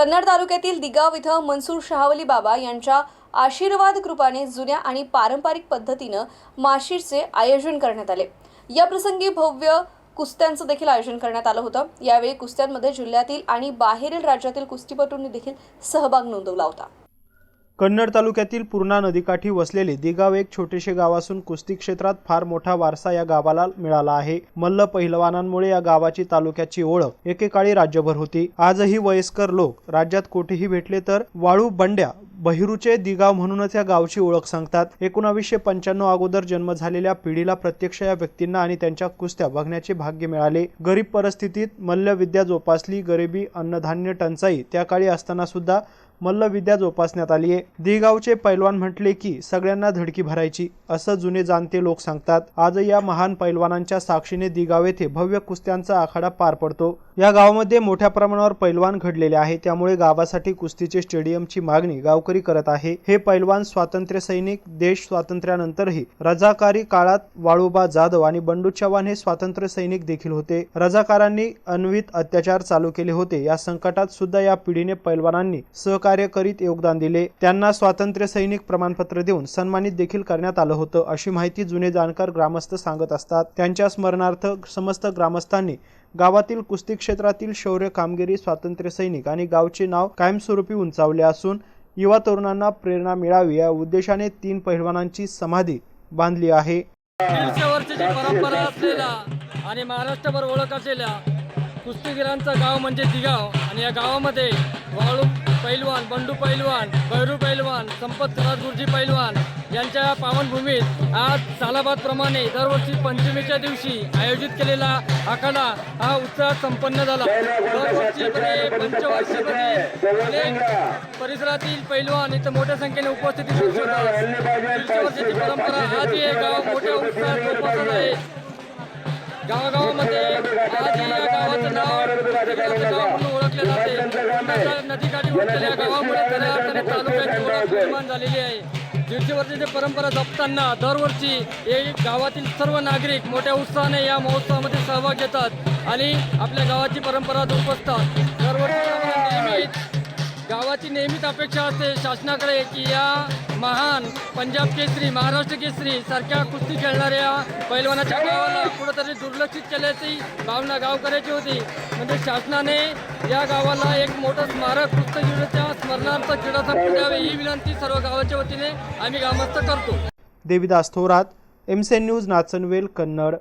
कन्नड तालुक्यातील दिगाव इथं मनसूर शहावली बाबा यांच्या आशीर्वाद कृपाने जुन्या आणि पारंपरिक पद्धतीनं माशीरचे आयोजन करण्यात आले. या प्रसंगी भव्य कुस्त्यांचं देखील आयोजन करण्यात आलं होतं. यावेळी कुस्त्यांमध्ये जिल्ह्यातील आणि बाहेरील राज्यातील कुस्तीपटूंनी देखील सहभाग नोंदवला होता. कन्नड तालुक्यातील पूर्णा नदीकाठी वसलेले दिगाव एक छोटेसे गाव असून कुस्ती क्षेत्रात फार मोठा वारसा या गावाला मिळाला आहे. मल्ल पहिलवानांमुळे या गावाची तालुक्याची ओळख एकेकाळी राज्यभर होती. आजही वयस्कर लोक राज्यात कोठेही भेटले तर वाळू बंड्या बहिरूचे दिगाव म्हणूनच या गावची ओळख सांगतात. एकोणावीसशे पंच्याण्णव अगोदर जन्म झालेल्या पिढीला प्रत्यक्ष या व्यक्तींना आणि त्यांच्या कुस्त्या बघण्याचे भाग्य मिळाले. गरीब परिस्थितीत मल्लविद्या जोपासली गरिबी अन्नधान्य टंचाई त्या काळी असताना सुद्धा मल्लविद्या जोपासण्यात आली आहे दिगावचे पैलवान म्हटले की सगळ्यांना धडकी भरायची असं जुने जाणते लोक सांगतात. आज या महान पैलवानांच्या साक्षीने दिगाव येथे भव्य कुस्त्यांचा आखाडा पार पडतो. या गावामध्ये मोठ्या प्रमाणावर पैलवान घडलेले आहे. त्यामुळे गावासाठी कुस्तीचे स्टेडियमची मागणी गावकरी नोकरी करत आहे. हे पैलवान स्वातंत्र्य सैनिक देश स्वातंत्र्यानंतरही रजाकारी काळात वाळूबा जाधव आणि बंडू चव्हाण हे स्वातंत्र्य सैनिक देखील होते. रजाकारांनी अन्वित अत्याचार चालू केले होते. या संकटात सुद्धा या पिढीने पैलवानांनी सहकार्य करीत योगदान दिले. त्यांना स्वातंत्र्य सैनिक प्रमाणपत्र देऊन सन्मानित देखील करण्यात आलं होतं अशी माहिती जुने जाणकार ग्रामस्थ सांगत असतात. त्यांच्या स्मरणार्थ समस्त ग्रामस्थांनी गावातील कुस्ती क्षेत्रातील शौर्य कामगिरी स्वातंत्र्य सैनिक आणि गावचे नाव कायमस्वरूपी उंचावले असून युवा तरुणांना प्रेरणा मिळावी या उद्देशाने तीन पहिलवानांची समाधी बांधली आहे. वर्षाची परंपरा असलेला आणि महाराष्ट्रभर ओळख असलेल्या कुस्तीगिरांचं गाव म्हणजे दिगाव आणि या गावामध्ये वाळू पैलवान बंडू पैलवान भैरू पैलवान संपत गुरुजी पैलवान यांच्या पावनभूमीत आज सालाबादप्रमाणे दरवर्षी पंचमीच्या दिवशी आयोजित केलेला आखाडा हा उत्साहात संपन्न झाला. दरवर्षीप्रमाणे पंचवर्षीमध्ये परिसरातील पैलवान इथं मोठ्या संख्येने उपस्थिती दीडशे वर्षाची परंपरा आज हे गाव मोठ्या उत्साहात जोपासत आहे. गावागावामध्ये आज या गावाचं नाव नदीकाठी उठलेल्या गावामुळे खऱ्या अर्थाने तालुक्याची ओळख निर्माण झालेली आहे. दीडशे वर्षाची परंपरा जपताना दरवर्षी हे गावातील सर्व नागरिक मोठ्या उत्साहाने या महोत्सवामध्ये सहभाग घेतात आणि आपल्या गावाची परंपरा जोपासतात. दरवर्षी गावाची नेहमीच अपेक्षा असते शासनाकडे की या महान पंजाब केसरी महाराष्ट्र केसरी सारख्या कुस्ती खेळणाऱ्या पैलवानाच्या गावाला कुठंतरी दुर्लक्षित केल्याची भावना गावकऱ्याची होती. म्हणजे शासनाने या गावाला एक मोठं स्मारक कुस्तीच्या स्मरणार्थ क्रीडा द्यावे ही विनंती सर्व गावाच्या वतीने आम्ही ग्रामस्थ करतो. देवीदास थोरात एमसेन न्यूज नाचनवेल कन्नड.